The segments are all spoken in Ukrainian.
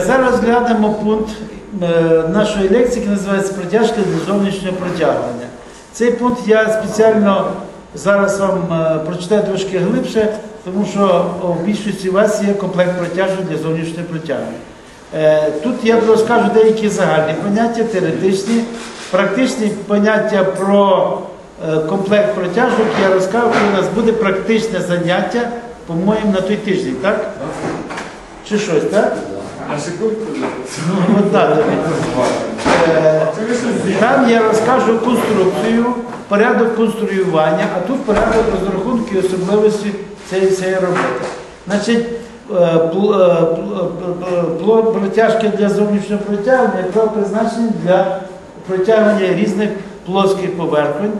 Зараз глянемо пункт е, нашої лекції, який називається протяжка для зовнішнього протягування. Цей пункт я спеціально зараз вам е, прочитаю трошки глибше, тому що в більшості у вас є комплект протяжок для зовнішнього протягування. Е, Тут я розкажу деякі загальні поняття, теоретичні, практичні поняття про комплект протяжок. Я розкажу, коли у нас буде практичне заняття, по-моєму, на той тиждень, так? Чи щось, так? Ну. Е, Там я розкажу конструкцію, порядок конструювання, а тут порядок розрахунку і особливості цієї роботи. Значить, е, е, протяжки для зовнішнього протягування, як призначені для протягування різних плоских поверхонь.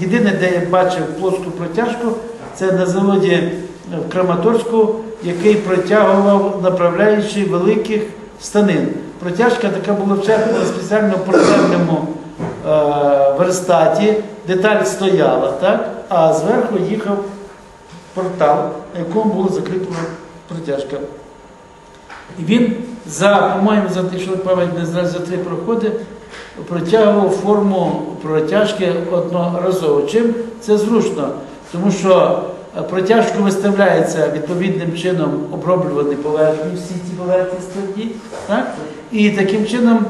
Єдине, де я бачив плоску протяжку, це на заводі в Краматорську, який протягував направляючи великих станин. Протяжка така була вчеплена в спеціально портальному е, верстаті, деталь стояла, так? а зверху їхав портал, на якому була закріплена протяжка. І він за, по-моєму, за якщо пам'ять не знаю, за три проходи протягував форму протяжки одноразово. Чим це зручно? Тому що е, протяжку виставляється відповідним чином оброблювані поверхні, всі ці поверхні складні. Так? І таким чином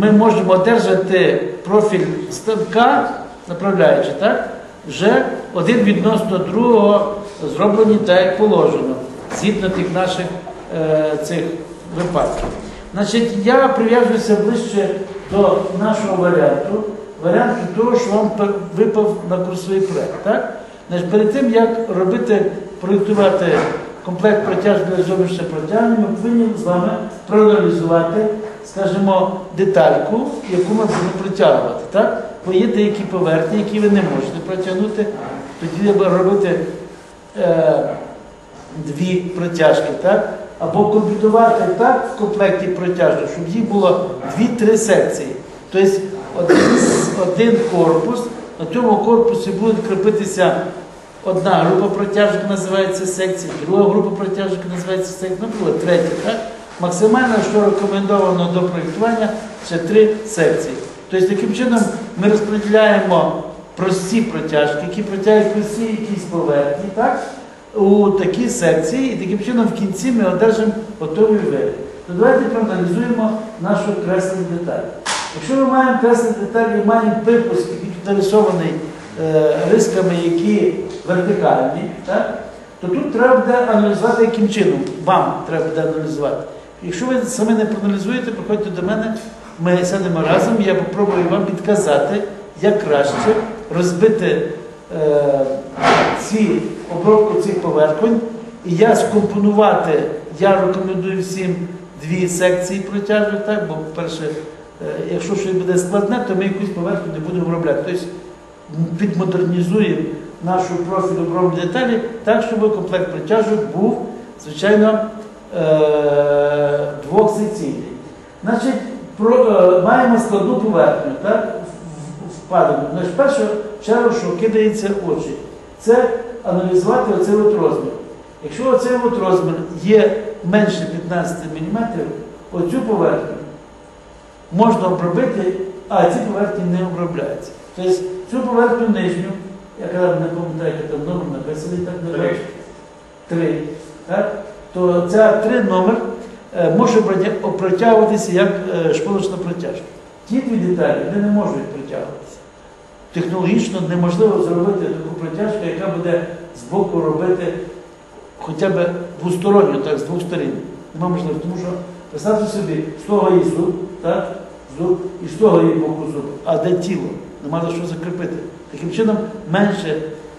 ми можемо одержати профіль станка, направляючи, так? вже один відносно другого зроблені так, як положено, згідно тих наших е, цих випадків. Значить, я прив'яжуся ближче до нашого варіанту, варіанту того, що вам випав на курсовий проект. Так? Значить, перед тим, як робити, проєктувати комплект протяжки зовнішнього протягнення, ми повинні з вами проаналізувати, скажімо, детальку, яку ми будемо протягувати. Так? Бо є деякі поверхні, які ви не можете протягнути, тоді треба робити е, дві протяжки, так? Або комплектувати так в комплекті протяжок, щоб їх було дві-три секції. Тобто один, один корпус, на цьому корпусі буде кріпитися одна група протяжок, називається секція, друга група протяжок називається секція, наприклад, третя. Так? Максимально, що рекомендовано до проєктування, це три секції. Тобто таким чином ми розподіляємо прості протяжки, які протягують усі якісь поверхні, так? у такі секції, і таким чином в кінці ми одержимо готовий вигляд. То давайте проаналізуємо нашу креслену деталь. Якщо ми маємо креслену деталь і маємо припуск, який нарисований е, рисками, які вертикальні, так? то тут треба буде аналізувати яким чином. Вам треба буде аналізувати. Якщо ви самі не проаналізуєте, приходьте до мене, ми сядемо разом, я попробую вам підказати, як краще розбити е, ці обробку цих поверхонь, і я скомпонувати, я рекомендую всім дві секції протяжок, так, бо, по-перше, е, якщо щось буде складне, то ми якусь поверхню не будемо обробляти. Тобто підмодернізуємо нашу профіль обробки деталі так, щоб комплект протяжок був, звичайно, е, двохсекційний. Значить, е, маємо складну поверхню, так, в- в- Значить, перше чергу, що кидається очі, це аналізувати оцей от розмір. Якщо оцей от розмір є менше 15 мм, оцю поверхню можна обробити, а ці поверхні не обробляються. Тобто цю поверхню нижню, я казав, не пам'ятаю, як там номер написаний, так не Три. Три. Так? То ця три номер е, може протя- протягуватися як е, шпилочна протяжка. Ті дві деталі вони не можуть протягуватися. Технологічно неможливо зробити таку протяжку, яка буде з боку робити хоча б двосторонньо, так, з двох сторін. Нема можливості, тому що представте собі, з того зуб, так, зуб, і з того є боку зуб, а де тіло? Нема за що закріпити. Таким чином, менше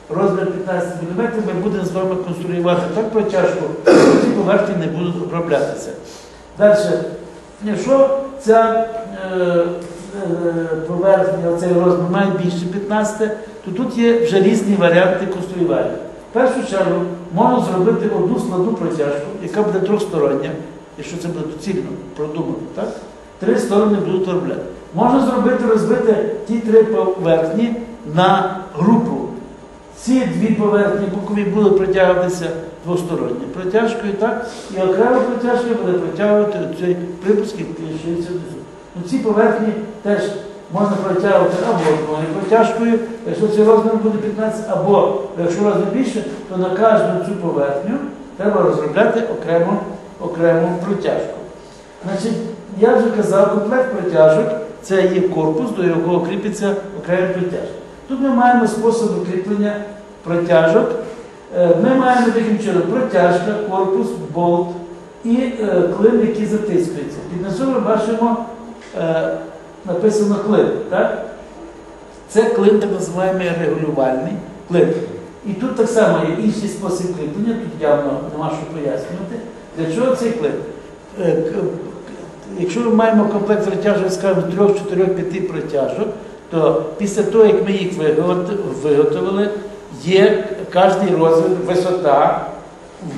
розмір 15 мм ми будемо з вами конструювати так протяжку, що ці поверхні не будуть оброблятися. Далі, якщо ця е, е, поверхня, оцей розмір має більше 15, то тут є вже різні варіанти конструювання. В першу чергу можна зробити одну складну протяжку, яка буде трьохстороння, якщо це буде доцільно продумано, так? Три сторони будуть обробляти. Можна зробити, розбити ті три поверхні на групу ці дві поверхні бокові будуть протягуватися двосторонньо протяжкою, так? І окремо протяжкою буде протягувати цей припуск, який лишився внизу. Ну, ці поверхні теж можна протягувати або одною протяжкою, якщо цей розмір буде 15, або якщо розмір більше, то на кожну цю поверхню треба розробляти окрему, окрему протяжку. Значить, я вже казав, комплект протяжок це є корпус, до якого кріпиться окремі протяжки. Тут ми маємо способи кріплення протяжок. Е, Ми маємо таким чином протяжка, корпус, болт і е, клин, який затискується. Під низом ми бачимо е, написано клин. Так? Це клин, так називаємо регулювальний клин. І тут так само є інший спосіб кріплення, тут явно нема що пояснювати. Для чого цей клин? Якщо ми маємо комплект протяжок, скажімо, 3, 4, 5 протяжок, то після того, як ми їх виготовили, є кожний розмір, висота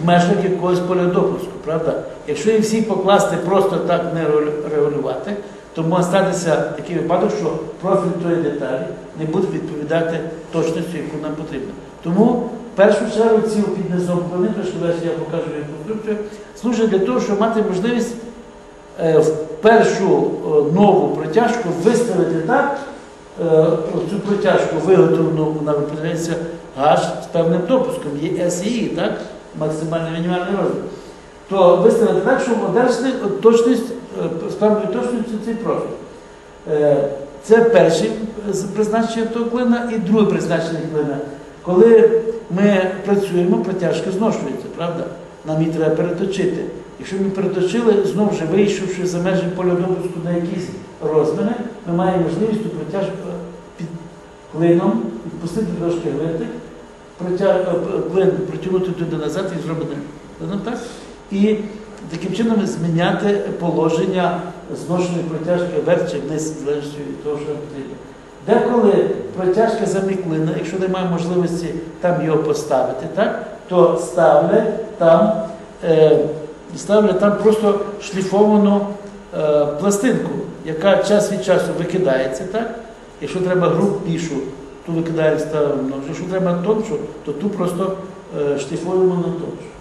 в межах якогось поля допуску, правда? Якщо їх всі покласти просто так не регулювати, то може статися такий випадок, що профіль тої деталі не буде відповідати точності, яку нам потрібно. Тому в першу чергу ці під низом що далі я покажу конструкцію, служать для того, щоб мати можливість в першу е, нову протяжку виставити так, е, цю протяжку виготовлену, вона випускається аж з певним допуском, є СІ, так? максимальний мінімальний розмір. То виставити так, щоб одержати точність, е, з певною точністю цей профіль. Е, Це перше призначення того клина і друге призначення клина. Коли ми працюємо, протяжка зношується, правда? Нам її треба переточити. Якщо ми переточили, знову ж вийшовши за межі поля допуску на якісь розміри, ми маємо можливість протяжку під клином відпустити трошки гвинтик, протяг... е, клин протягнути туди назад і зробити клином так. І таким чином зміняти положення зношеної протяжки вверх чи вниз, в залежності від того, що потрібно. Деколи протяжка заміклина, якщо немає можливості там його поставити, так, то ставлять там, е, ставлять там просто шліфовану е, пластинку, яка час від часу викидається. Так? Якщо треба грубішу, ту викидаємо ставимо ножу. Якщо треба тоншу, то ту просто е, шліфуємо на тоншу.